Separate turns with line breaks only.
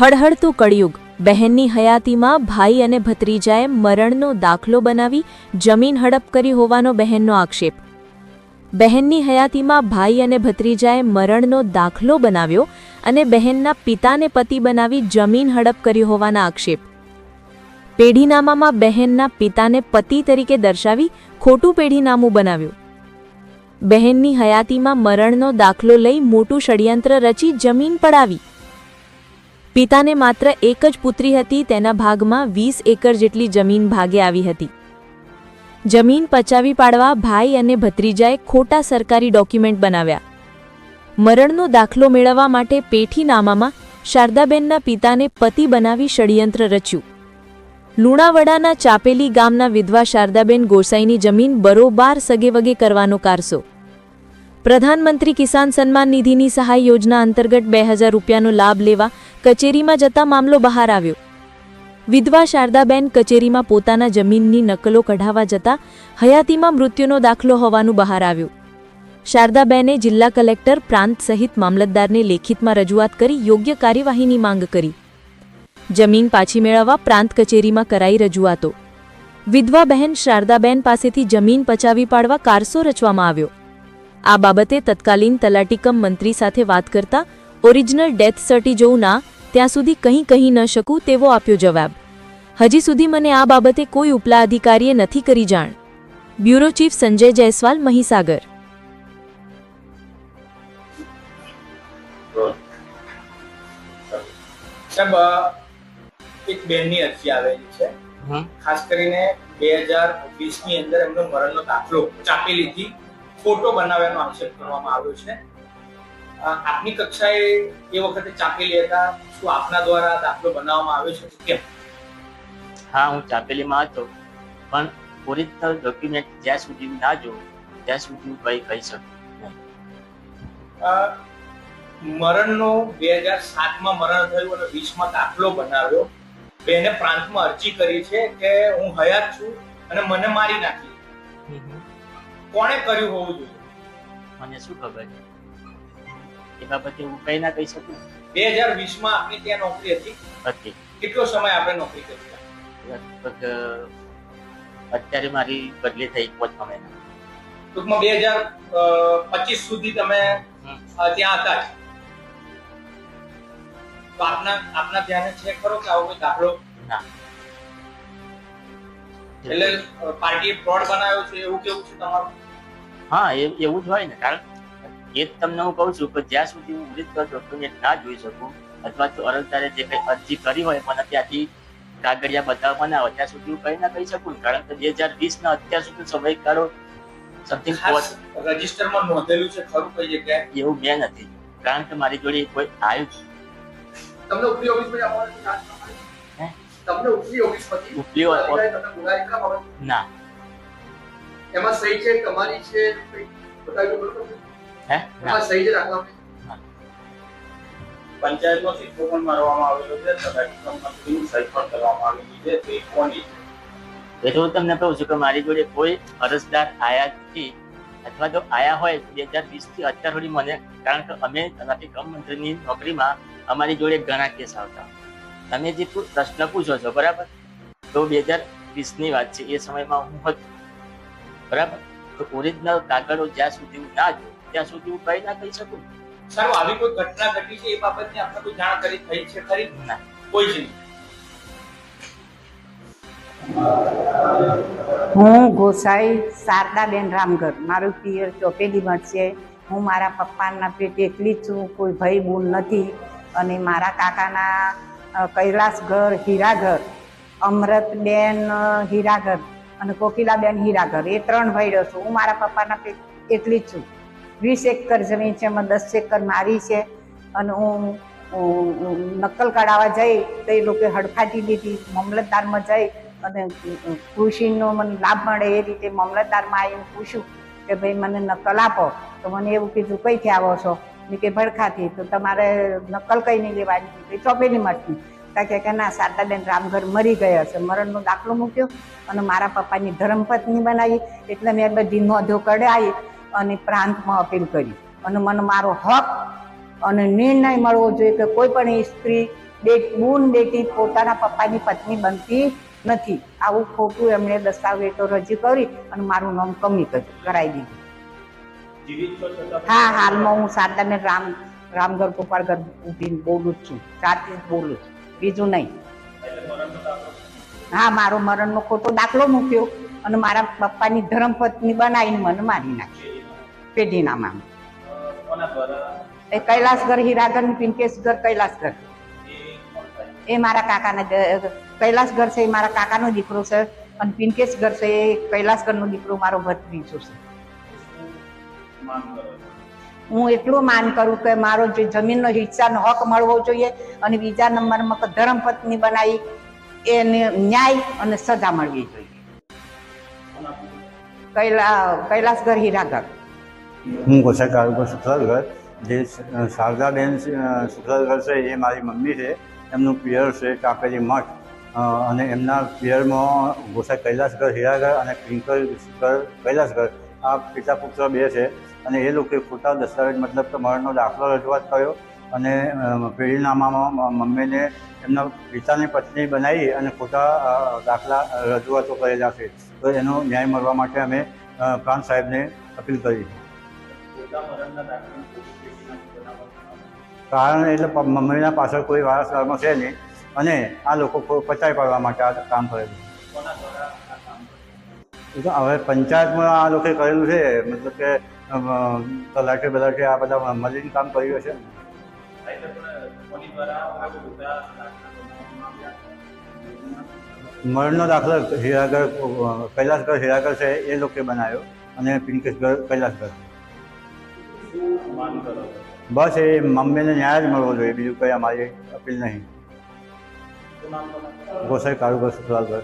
હળહળતું કળિયુગ. બહેનની હયાતીમાં ભાઈ અને ભત્રીજાએ મરણનો દાખલો બનાવી જમીન હડપ કરી હોવાનો બહેનનો આક્ષેપ. બહેનની હયાતીમાં ભાઈ અને ભત્રીજાએ મરણનો દાખલો બનાવ્યો અને બહેનના પિતાને પતિ બનાવી જમીન હડપ કરી હોવાના આક્ષેપ. પેઢીનામામાં બહેનના પિતાને પતિ તરીકે દર્શાવી ખોટું પેઢીનામું બનાવ્યું. બહેનની હયાતીમાં મરણનો દાખલો લઈ મોટું ષડયંત્ર રચી જમીન પડાવી. પિતાને માત્ર એક જ પુત્રી હતી, તેના ભાગમાં વીસ એકર જેટલી જમીન ભાગે આવી હતી. જમીન પચાવી પાડવા ભાઈ અને ભત્રીજાએ ખોટા સરકારી ડોક્યુમેન્ટ બનાવ્યા. મરણનો દાખલો મેળવવા માટે પેઠીનામામાં શારદાબેનના પિતાને પતિ બનાવી ષડયંત્ર રચ્યું. લુણાવડાના ચાપેલી ગામના વિધવા શારદાબેન ગોસાઈની જમીન બરોબાર સગેવગે કરવાનો કારસો. પ્રધાનમંત્રી કિસાન સન્માન નિધિની સહાય યોજના અંતર્ગત બે હજાર રૂપિયાનો લાભ લેવા કચેરીમાં જતા મામલો બહાર આવ્યો. વિધવા શારદાબેન કચેરીમાં પોતાના જમીનની નકલો કઢાવવા જતા હયાતીમાં મૃત્યુનો દાખલો હોવાનું બહાર આવ્યું. શારદાબેને જિલ્લા કલેક્ટર પ્રાંત સહિત મામલતદારને લેખિતમાં રજૂઆત કરી યોગ્ય કાર્યવાહીની માંગ કરી. જમીન પાછી મેળવવા પ્રાંત કચેરીમાં કરાઈ રજૂઆતો. વિધવા બહેન શારદાબેન પાસેથી જમીન પચાવી પાડવા કારસો રચવામાં આવ્યો. આ બાબતે તત્કાલીન તલાટીકમ મંત્રી સાથે વાત કરતા ઓરિજિનલ ડેથ સર્ટી જોઉં ના ત્યાં સુધી કંઈ કહી ન શકું તેવો આપ્યો જવાબ. હજી સુધી મને આ બાબતે કોઈ ઉપલા અધિકારીએ નથી કરી જાણ. Bureau chief Sanjay Jaiswal Mahisagar.
સાહેબ એક બેનની અરજી આવેલી છે. ખાસ કરીને બે હજાર વીસની અંદર એમનો મરણનો દાખલો ચાપેલીથી ફોટો બનાવવાનો આક્ષેપ કરવામાં આવ્યો છે. આપની કક્ષાએ એ વખતે ચાપેલી હતા. શું આપના દ્વારા દાખલો બનાવવામાં આવ્યો છે? કેમ?
હા હું ચાપેલીમાં હતો. પણ ઓરિજિનલ ડોક્યુમેન્ટ જ્યાં સુધી ના જોઉં ત્યાં સુધી કઈ કહી શકું
મરણનો બે હજાર સાતમાં મરણ થયું અને વીસમાં દાખલો બનાવ્યો. બેને પ્રાંતમાં અરજી કરી છે કે હું હયાત છું અને મને મારી નાખી. કોણે કર્યું હોવું જોઈએ?
મને શું ખબર? એ બાબતે હું કઈ ના કહી શકું.
બે હજાર વીસમાં આપની ત્યાં નોકરી હતી.
હતી.
કેટલો સમય આપણે નોકરી કરી?
લગભગ અત્યારે મારી બદલી થઈ પાંચ મહિના.
ટૂંકમાં બે હજાર પચીસ સુધી તમે ત્યાં હતા તો આપના આપના ધ્યાને છે ખરો કે આવો કોઈ દાખલો?
ના.
એટલે પાર્ટીએ ફ્રોડ બનાવ્યો છે એવું કેવું છે તમારું?
હા એવું જ હોય ને કારણ એ તમને હું કહું છું કે જ્યાં સુધી હું ઓરિજિનલ ડોક્યુમેન્ટ ના જોઈ શકું. અથવા તો અરજદારે જે કંઈ અરજી કરી હોય મને ત્યાંથી કાગળિયા બતાવવા ના આવે ત્યાં સુધી હું કંઈ ના કહી શકું. કારણ કે બે હજાર વીસ ના અત્યાર સુધી સમયગાળો સમથિંગ
રજિસ્ટરમાં નોંધેલું છે ખરું કઈ જગ્યાએ?
એવું મેં નથી. કારણ કે મારી જોડે કોઈ આવ્યું
તમને ઉપરી તમને ઉપરી
ઓફિસ ઓ-
અધિકારી તમને બોલાવી કેમ આવે?
ના.
એમાં સહી છે તમારી છે બતાવી દો બરોબર
હે?
એમાં સહી છે
રાખવા
પંચાયતનો સિક્કો પણ મારવામાં આવેલો છે સહી પણ કરવામાં આવેલી છે તે કોની?
એ તો હું તમને કહું છું કે મારી જોડે કોઈ અરજદાર આયા નથી. અથવા તો આયા હોય તો બે હજાર વીસથી અત્યાર સુધી મને કારણ કે અમે તલાટી કમ મંત્રીની નોકરીમાં અમારી જોડે ઘણા કેસ આવતા. તમે જે પૂ- પ્રશ્ન પૂછો છો બરાબર? તો બે હજાર વીસની વાત છે એ સમયમાં હું હતો. બરાબર? તો ઓરિજિનલ કાગળો જ્યાં સુધી હું ના જોઉં ત્યાં સુધી હું કઈ ના કહી શકું?
સારું આવી કોઈ ઘટના ઘટી છે એ બાબતની આપણે કોઈ જાણકારી થઈ છે ખરી?
ના.
કોઈ જ
હું ગોસાઈ શારદાબેન રામગર મારું પિયર ચોપેલીમાં છે. હું મારા પપ્પાના પેટે એકલી જ છું કોઈ ભાઈ બૂન નથી. અને મારા કાકાના અ, કૈલાસઘર હીરાઘર અમૃતબેન હીરાગર અને કોકિલાબેન હીરાઘર. એ ત્રણ ભાઈઓ છું. હું મારા પપ્પાના એટલી જ છું. વીસ એકર જમીન છે એમાં દસ એકર મારી છે અને હું નકલ કઢાવવા જઈ તો એ લોકોએ હડફાટી દીધી મામલતદારમાં જઈ અને કૃષિનો મને લાભ મળે એ રીતે મામલતદારમાં આવીને પૂછ્યું કે ભાઈ મને નકલ આપો. તો મને એવું કીધું કઈથી આવો છો? મેં કે ભડખાથી તો તમારે નકલ કઈ નહીં લેવાની. કે ચોપેલી મળતી. તા કે ના, શારદાબેન રામઘર મરી ગયા છે. મરણનો દાખલો મૂક્યો અને મારા પપ્પાની ધર્મપત્ની બનાવી. એટલે મેં બધી નોંધો કઢાવી અને પ્રાંતમાં અપીલ કરી. અને મને મારો હક અને નિર્ણય મળવો જોઈએ કે કોઈ પણ સ્ત્રી બૂન બેટી પોતાના પપ્પાની પત્ની બનતી નથી. આવું ખોટું એમણે દસ્તાવેજો રજૂ કરી અને મારું નામ કમી કર્યું કરાવી દીધું. હા હાલમાં હું શારદાને રામ રામગઢ ગોપાળગઢ ઊભી બોલું જ છું. સાચી જ બોલું છું. બીજું નહીં. હા, મારો મરણનો ખોટો દાખલો મૂક્યો અને મારા પપ્પાની ધર્મપત્ની બનાવીને મને મારી નાખી. પેઢીનામાં. એ કૈલાસગર હીરાગર પિંકેશગર કૈલાસગર
એ
મારા કાકાના કૈલાસગર છે એ મારા કાકાનો દીકરો છે અને પિંકેશગર છે એ કૈલાસગરનો દીકરો મારો ભત્રીજો છો? હું એટલું માન કરું કે મારો જે જમીનનો હિસ્સાનો હક મળવો જોઈએ અને બીજા નંબરમાં કે ધર્મપત્ની બનાવી એને ન્યાય અને સજા મળવી જોઈએ? કૈલા કૈલાસગર હીરાગર.
હું ગોસાઈ કારુગર જે શારદાબેન સુખલાલગર છે એ મારી મમ્મી છે. એમનું પિયર છે કાંકરી મઠ. અને એમના પિયરમાં ગોસાઈ કૈલાસગર હીરાગર અને પિંકલ કૈલાસગર. આ પિતા પુત્ર બે છે. અને એ લોકોએ ખોટા દસ્તાવેજ મતલબ કે મરણનો દાખલો રજૂઆત કર્યો અને પેઢીનામામાં મમ્મીને એમના પિતાની પત્ની બનાવી અને ખોટા દાખલા રજૂઆતો કરેલા છે. તો એનો ન્યાય મળવા માટે અમે પ્રાંત સાહેબને અપીલ કરી. કારણ એટલે મમ્મીના પાછળ કોઈ વારસદારમાં છે નહીં. અને આ લોકો પચાવી પાડવા માટે આ કામ કરેલું હવે પંચાયતમાં આ લોકોએ કરેલું છે. મતલબ કે તલાટી બલાટે આ બધા મળીને કામ કર્યું
આવ્યા?
મરણનો દાખલો હીરાગર કૈલાસગર હીરાગર છે એ લોકોએ બનાવ્યો અને પિંકેશગર કૈલાસગર
છો?
બસ એ મમ્મીને ન્યાય જ મળવો જોઈએ બીજું કંઈ અમારી અપીલ નહીં? ગોસાઈ કારુગર શુક્લાલગર